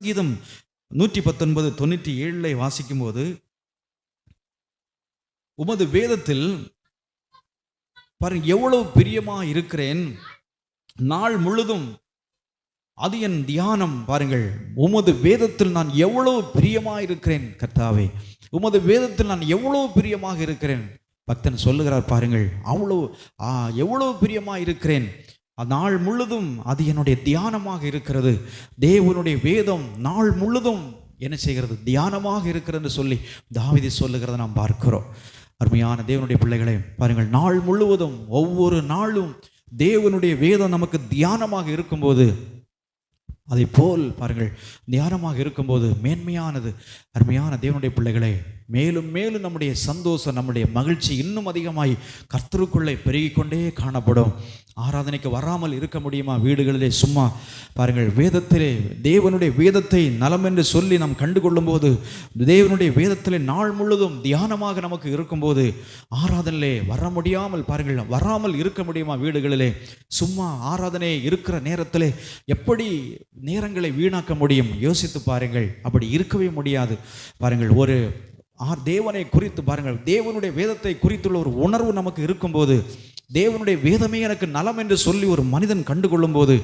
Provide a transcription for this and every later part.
கீதம் நூற்றி பத்தொன்பது தொண்ணூற்றி ஏழில் வாசிக்கும்போது உமது வேதத்தில் பாருங்க எவ்வளவு பிரியமா இருக்கிறேன். நாள் முழுதும் அது என் தியானம் பாருங்கள். உமது வேதத்தில் நான் எவ்வளவு பிரியமா இருக்கிறேன் கர்த்தாவே. உமது வேதத்தில் நான் எவ்வளவு பிரியமாக இருக்கிறேன். பக்தன் சொல்லுகிறார் பாருங்கள். அவ்வளவு ஆ எவ்வளவு பிரியமா இருக்கிறேன். நாள் முழுதும் அது என்னுடைய தியானமாக இருக்கிறது. தேவனுடைய வேதம் நாள் முழுதும் என்ன செய்கிறது? தியானமாக இருக்கிறது சொல்லி தாவிதி சொல்லுகிறத நாம் பார்க்கிறோம். அருமையான தேவனுடைய பிள்ளைகளை பாருங்கள் நாள் முழுவதும் ஒவ்வொரு நாளும் தேவனுடைய வேதம் நமக்கு தியானமாக இருக்கும்போது அதை போல் பாருங்கள் தியானமாக இருக்கும்போது மேன்மையானது. அருமையான தேவனுடைய பிள்ளைகளே மேலும் மேலும் நம்முடைய சந்தோஷம் நம்முடைய மகிழ்ச்சி இன்னும் அதிகமாய் கர்த்தருக்குள்ளே பெருகிக்கொண்டே காணப்படும். ஆராதனைக்கு வராமல் இருக்க முடியுமா? வீடுகளிலே சும்மா பாருங்கள் வேதத்திலே தேவனுடைய வேதத்தை நலம் என்று சொல்லி நாம் கண்டு கொள்ளும்போது தேவனுடைய வேதத்திலே நாள் முழுதும் தியானமாக நமக்கு இருக்கும்போது ஆராதனையிலே வர முடியாமல் பாருங்கள் வராமல் இருக்க முடியுமா வீடுகளிலே? சும்மா ஆராதனை இருக்கிற நேரத்திலே எப்படி நேரங்களை வீணாக்க முடியும்? யோசித்து பாருங்கள் அப்படி இருக்கவே முடியாது. பாருங்கள் ஒரு ஆர் தேவனை குறித்து பாருங்கள் தேவனுடைய வேதத்தை குறித்துள்ள ஒரு உணர்வு நமக்கு இருக்கும்போது தேவனுடைய வேதமே எனக்கு நலம் என்று சொல்லி ஒரு மனிதன் கண்டுகொள்ளும் போது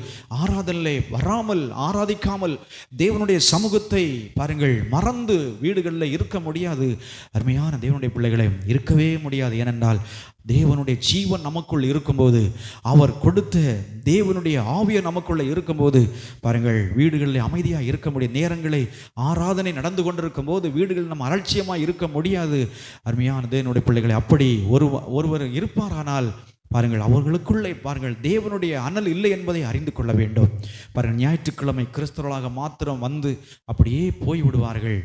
ஆராதனிலே வராமல் ஆராதிக்காமல் தேவனுடைய சமூகத்தை பாருங்கள் மறந்து வீடுகளில் இருக்க முடியாது. அருமையான தேவனுடைய பிள்ளைகளை இருக்கவே முடியாது. ஏனென்றால் தேவனுடைய ஜீவன் நமக்குள் இருக்கும்போது அவர் கொடுத்த தேவனுடைய ஆவிய நமக்குள்ளே இருக்கும்போது பாருங்கள் வீடுகளில் அமைதியாக இருக்க முடியும் நேரங்களை ஆராதனை நடந்து கொண்டிருக்கும் போது வீடுகளில் நம்ம அலட்சியமாக இருக்க முடியாது. அருமையான தேவனுடைய பிள்ளைகளை அப்படி ஒரு ஒருவர் இருப்பாரானால் பாருங்கள் அவர்களுக்குள்ளே பாருங்கள் தேவனுடைய அனல் இல்லை என்பதை அறிந்து கொள்ள வேண்டும். பாருங்கள் ஞாயிற்றுக்கிழமை கிறிஸ்தவர்களாக மாத்திரம் வந்து அப்படியே போய் விடுவார்கள்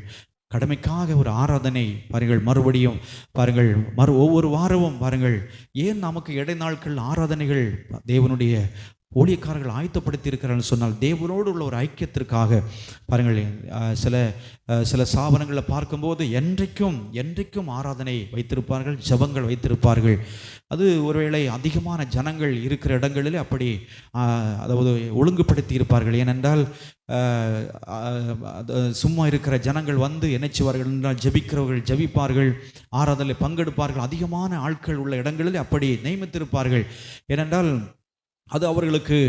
கடமைக்காக ஒரு ஆராதனை பாருங்கள் மறுபடியும் பாருங்கள் மறு ஒவ்வொரு வாரமும் பாருங்கள் ஏன் நமக்கு இடைநாட்கள் ஆராதனைகள் தேவனுடைய ஊழியக்காரர்கள் ஆயத்தப்படுத்தி இருக்கிறார்கள் சொன்னால் தேவனோடு உள்ள ஒரு ஐக்கியத்திற்காக பாருங்கள் சில சில சாபனங்களில் பார்க்கும்போது என்றைக்கும் என்றைக்கும் ஆராதனை வைத்திருப்பார்கள் ஜபங்கள் வைத்திருப்பார்கள். அது ஒருவேளை அதிகமான ஜனங்கள் இருக்கிற இடங்களில் அப்படி அதாவது ஒழுங்குபடுத்தி இருப்பார்கள் ஏனென்றால் சும்மா இருக்கிற ஜனங்கள் வந்து என்ன என்றால் ஜெபிக்கிறவர்கள் ஜெபிப்பார்கள் ஆராதனை பங்கெடுப்பார்கள். அதிகமான ஆட்கள் உள்ள இடங்களில் அப்படி நியமித்திருப்பார்கள். ஏனென்றால் அது அவர்களுக்கு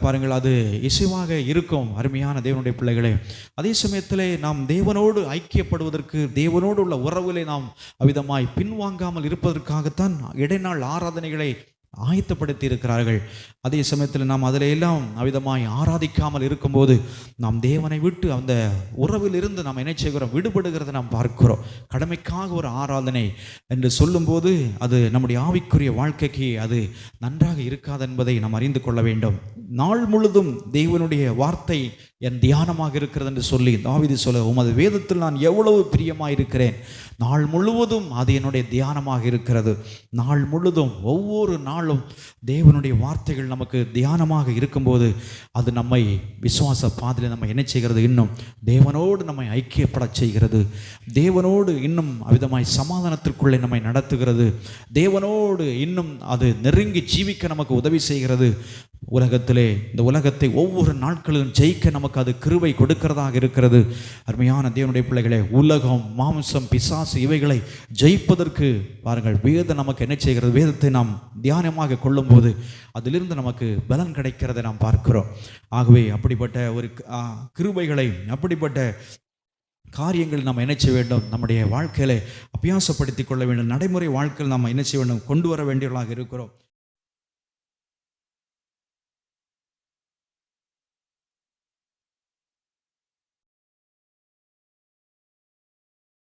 பாருங்கள் அது இசைவாக இருக்கும் அருமையான தேவனுடைய பிள்ளைகளே. அதே சமயத்திலே நாம் தேவனோடு ஐக்கியப்படுவதற்கு தேவனோடு உள்ள உறவுகளை நாம் அவிதமாய் பின்வாங்காமல் இருப்பதற்காகத்தான் இடைநாள் ஆராதனைகளை ஆயத்தப்படுத்தி இருக்கிறார்கள் அதே சமயத்தில் நாம் அதில் எல்லாம் அவிதமாய் ஆராதிக்காமல் இருக்கும்போது நாம் தேவனை விட்டு அந்த உறவிலிருந்து நாம் என்ன செய்கிறோம்? விடுபடுகிறத நாம் பார்க்கிறோம். கடமைக்காக ஒரு ஆராதனை என்று சொல்லும்போது அது நம்முடைய ஆவிக்குரிய வாழ்க்கைக்கு அது நன்றாக இருக்காது என்பதை நாம் அறிந்து கொள்ள வேண்டும். நாள் முழுதும் தேவனுடைய வார்த்தை என் தியானமாக இருக்கிறது என்று சொல்லி தாவிதி சொல்ல உமது வேதத்தில் நான் எவ்வளவு பிரியமாக இருக்கிறேன் நாள் முழுவதும் அது என்னுடைய தியானமாக இருக்கிறது. நாள் முழுதும் ஒவ்வொரு நாள் நாளும் தேவனுடைய வார்த்தைகள் நமக்கு தியானமாக இருக்கும்போது அது நம்மை விசுவாச பாதையில் நம்ம என்ன செய்கிறது? இன்னும் தேவனோடு நம்மை ஐக்கியப்படச் செய்கிறது. தேவனோடு இன்னும் அவிதமாய் சமாதானத்திற்குள்ளே நம்மை நடத்துகிறது. தேவனோடு இன்னும் அது நெருங்கி ஜீவிக்க நமக்கு உதவி செய்கிறது. உலகத்திலே இந்த உலகத்தை ஒவ்வொரு நாட்களிலும் ஜெயிக்க நமக்கு அது கிருவை கொடுக்கிறதாக இருக்கிறது. அருமையான தேவனுடைய பிள்ளைகளே உலகம் மாம்சம் பிசாசு இவைகளை ஜெயிப்பதற்கு பாருங்கள் வேதம் நமக்கு என்ன செய்கிறது? வேதத்தை நாம் தியானமாக கொள்ளும்போது அதிலிருந்து நமக்கு பலன் கிடைக்கிறதை நாம் பார்க்கிறோம். ஆகவே அப்படிப்பட்ட ஒரு கிருவைகளை கிருபைகளை அப்படிப்பட்ட காரியங்கள் நாம் என்ன செய்ய வேண்டும்? நம்முடைய வாழ்க்கையில அபியாசப்படுத்திக் கொள்ள வேண்டும். நடைமுறை வாழ்க்கையில் நாம் என்ன செய்ய வேண்டும்? கொண்டு வர வேண்டியவர்களாக இருக்கிறோம்.